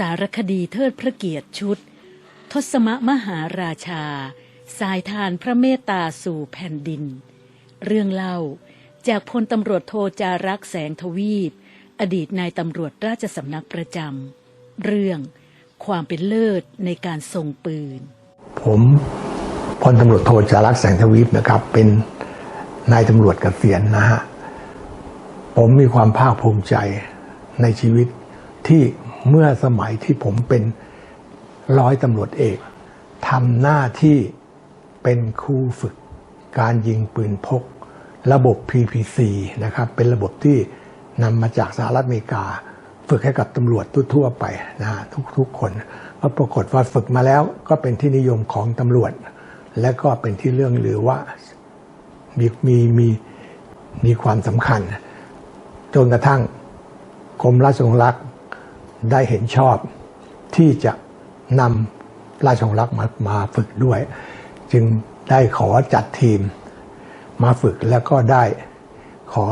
สารคดีเทิดพระเกียรติชุด ทศมมหาราชา สายทานพระเมตตาสู่แผ่นดิน เรื่องเล่าจากพลตำรวจโทจารักแสงทวีป อดีตนายตำรวจราชสำนักประจำเรื่องความเป็นเลิศในการทรงปืน ผมพลตำรวจโทจารักแสงทวีปนะครับ เป็นนายตำรวจเกษียณนะฮะผมมีความภาคภูมิใจในชีวิตที่ เมื่อสมัยที่ผมเป็นร้อยตำรวจเอกทำหน้าที่เป็นครูฝึก การยิงปืนพก ระบบ PPC นะครับ เป็นระบบที่นำมาจากสหรัฐอเมริกา ฝึกให้กับตำรวจทั่วไปนะทุกๆคนก็ปรากฏว่าฝึกมาแล้วก็เป็นที่นิยมของตำรวจ และก็เป็นที่เรื่องลือว่ามีมีมีมีความสำคัญ จนกระทั่งกรมราชองรักษ์ ได้เห็นชอบที่จะนำราชองรักษ์มามาฝึกด้วย จึงได้ขอจัดทีมมาฝึกแล้วก็ได้ขอ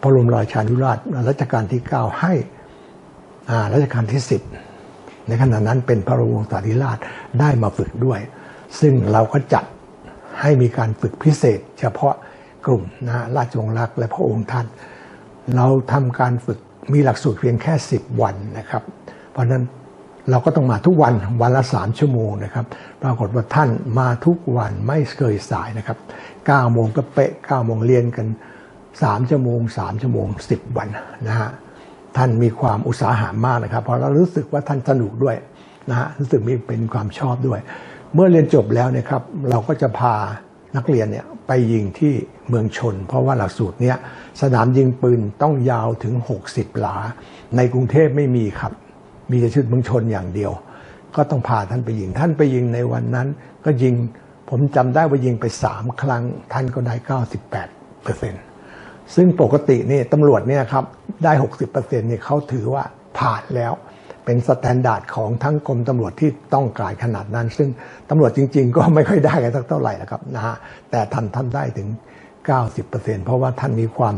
พระบรมราชานุราชรัชกาลที่ 9 ให้อ่ารัชกาลที่ 10 ในขณะนั้นเป็นพระบรมวงศาธิราชได้มาฝึกด้วย ซึ่งเราก็จัดให้มีการฝึกพิเศษ เฉพาะกลุ่มนะราชวงศ์รักษ์และพระองค์ท่าน เราทำการฝึก มีหลักสูตรเพียงแค่ 10 วันนะครับ เพราะนั้นเราก็ต้องมาทุกวันวันละ 3 ชั่วโมงนะครับ ปรากฏว่าท่านมาทุกวันไม่เคยสายนะครับ9โมงก็เป๊ะ9โมงเรียนกัน 3 ชั่วโมง 3 ชั่วโมง 10 วันนะฮะท่านมีความอุตสาหะมากนะครับ เพราะเรารู้สึกว่าท่านสนุกด้วยนะฮะรู้สึกมีเป็นความชอบด้วย เมื่อเรียนจบแล้วนี่ยครับ เราก็จะพา นักเรียนเนี่ยไปยิงที่เมืองชน เพราะว่าหลักสูตรเนี้ยสนามยิงปืนต้องยาวถึง 60 หลา ในกรุงเทพไม่มีครับ มีแต่ชุดเมืองชนอย่างเดียว ก็ต้องพาท่านไปยิงท่านไปยิงในวันนั้น ก็ยิงผมจำได้ว่ายิงไป 3 ครั้ง ท่านก็ได้ 98เปอร์เซ็นต์ซึ่งปกตินี่ตำรวจเนี่ยครับได้ 60%เนี่ยเขาถือว่าผ่านแล้ว เป็นสแตนดาร์ดของทั้งกรมตำรวจที่ต้องการขนาดนั้น ซึ่งตำรวจจริง ๆ ก็ไม่ค่อยได้กันสักเท่าไหร่นะครับนะฮะแต่ท่านท่านได้ถึง 90%เพราะว่าท่านมีความ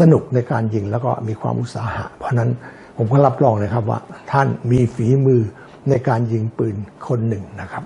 สนุกในการยิงแล้วก็มีความอุตสาหะ เพราะนั้นผมก็รับรองเลยครับว่าท่านมีฝีมือในการยิงปืนคนหนึ่งนะครับ